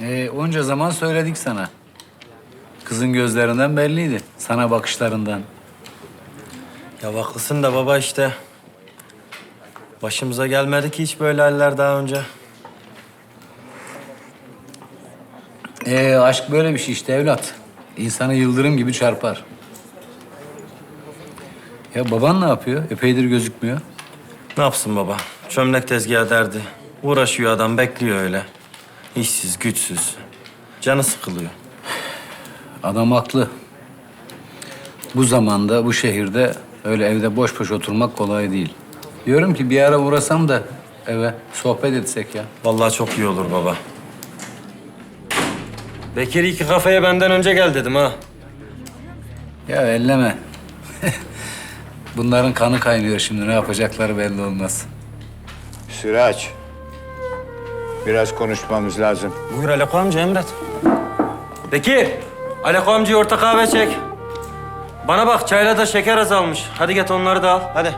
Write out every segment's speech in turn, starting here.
Ee, onca zaman söyledik sana. Kızın gözlerinden belliydi. Sana bakışlarından. Ya haklısın da baba işte. Başımıza gelmedi ki hiç böyle haller daha önce. Ee, aşk böyle bir şey işte evlat. İnsanı yıldırım gibi çarpar. Ya baban ne yapıyor? Epeydir gözükmüyor. Ne yapsın baba? Çömlek tezgahı derdi. Uğraşıyor adam, bekliyor öyle. İşsiz, güçsüz. Canı sıkılıyor. Adam haklı. Bu zamanda, bu şehirde öyle evde boş boş oturmak kolay değil. Diyorum ki bir ara uğrasam da eve sohbet etsek ya. Vallahi çok iyi olur baba. Bekir iki kafeye benden önce gel dedim ha. Ya elleme. Bunların kanı kaynıyor şimdi. Ne yapacakları belli olmaz. Sıraç. Biraz konuşmamız lazım. Buyur Aleko amca emret. Bekir, Aleko amcaya orta kahve çek. Bana bak çayla da şeker azalmış. Hadi get onları da al. Hadi.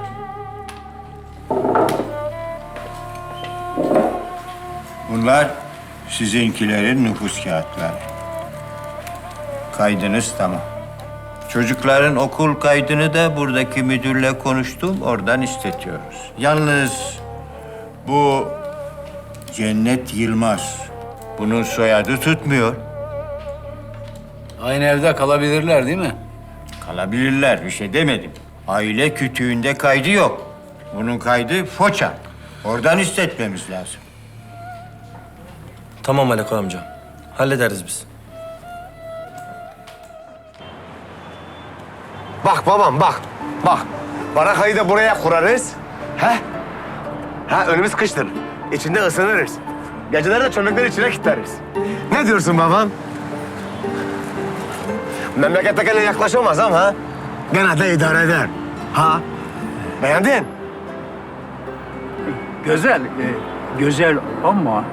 Bunlar sizinkilerin nüfus kağıtları. Kaydınız tamam. Çocukların okul kaydını da buradaki müdürle konuştum, oradan istetiyoruz. Yalnız bu Cennet Yılmaz, bunun soyadı tutmuyor. Aynı evde kalabilirler değil mi? Kalabilirler, bir şey demedim. Aile kütüğünde kaydı yok. Bunun kaydı Foça. Oradan istetmemiz lazım. Tamam Aleko amca. Hallederiz biz. Bak babam bak. Bak. Barakayı da buraya kurarız. He? Ha önümüz kıştır. İçinde ısınırız. Geceleri de çömlekleri içine kilitleriz. Ne diyorsun babam? Memleket tekele yaklaşamaz ama gene de idare eder. Ha? Beğendin? Güzel, e, güzel ama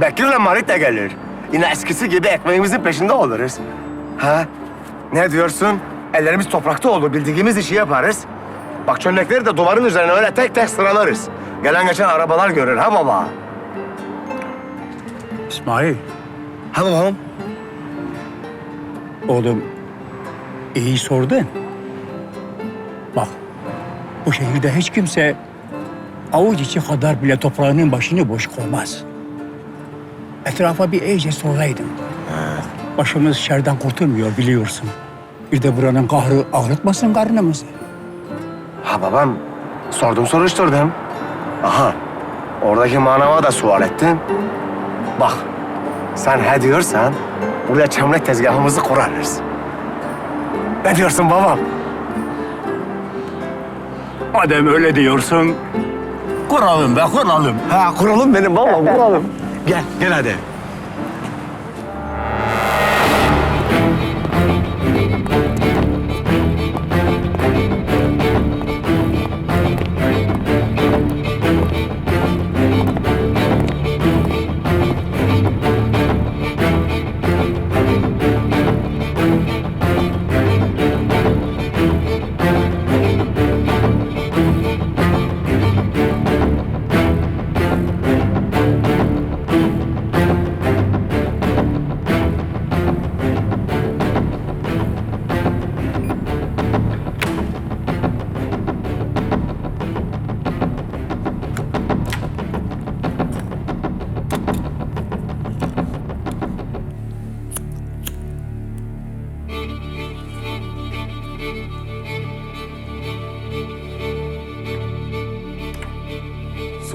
Bekir'le Marit de gelir. Yine eskisi gibi ekmeğimizin peşinde oluruz. Ha? Ne diyorsun? Ellerimiz toprakta olur, bildiğimiz işi yaparız. Bak çömlekleri de duvarın üzerine öyle tek tek sıralarız. Gelen geçen arabalar görür ha baba. İsmail, Ha babam? oğlum iyi sordun. Bak, bu şehirde hiç kimse avuç içi kadar bile toprağının başını boş koymaz. Etrafa bir iyice soraydım. Başımız şerden kurtulmuyor biliyorsun. Bir de buranın kahrı ağrıtmasın karnımızı. Ha babam, sordum soruşturdum. Aha, oradaki manava da sual ettim. Bak, sen he diyorsan buraya çömlek tezgahımızı kurarız. Ne diyorsun babam? Madem öyle diyorsun, kuralım be kuralım. Ha kuralım benim babam, kuralım. Gel, gel hadi.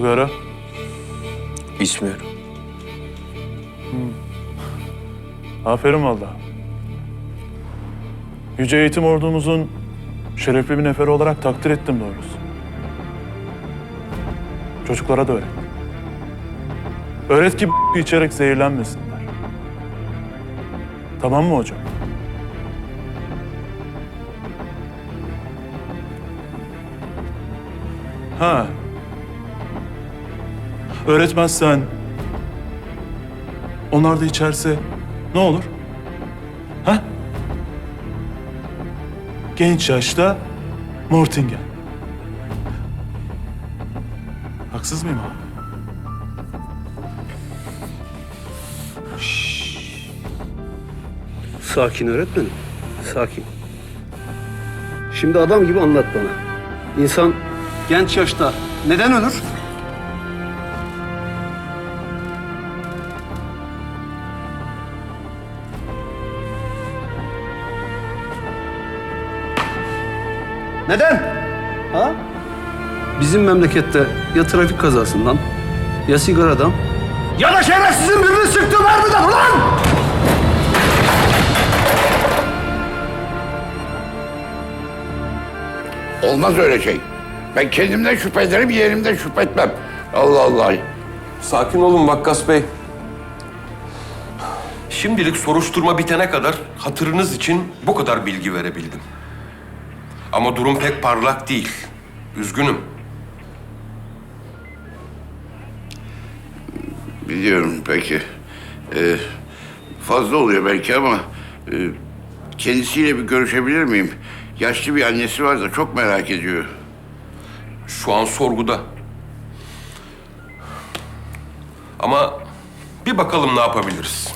Sigara. İçmiyorum. Aferin valla. Yüce Eğitim Ordumuzun şerefli bir neferi olarak takdir ettim doğrusu. Çocuklara da öğret. Öğret ki içerek zehirlenmesinler. Tamam mı hocam? Ha. Öğretmezsen onlar da içerse ne olur? Ha? Genç yaşta Mortingen. Haksız mıyım abi? Sakin öğretmenim. Sakin. Şimdi adam gibi anlat bana. İnsan genç yaşta neden ölür? Neden? Ha? Bizim memlekette ya trafik kazasından, ya sigaradan, ya da şerefsizin birini sıktığı mermiden ulan! Olmaz öyle şey. Ben kendimden şüphe ederim, yerimden şüphe etmem. Allah Allah. Sakin olun Vakkas Bey. Şimdilik soruşturma bitene kadar hatırınız için bu kadar bilgi verebildim. Ama durum pek parlak değil. Üzgünüm. Biliyorum peki. Ee, fazla oluyor belki ama... e, kendisiyle bir görüşebilir miyim? Yaşlı bir annesi var da çok merak ediyor. Şu an sorguda. Ama bir bakalım ne yapabiliriz.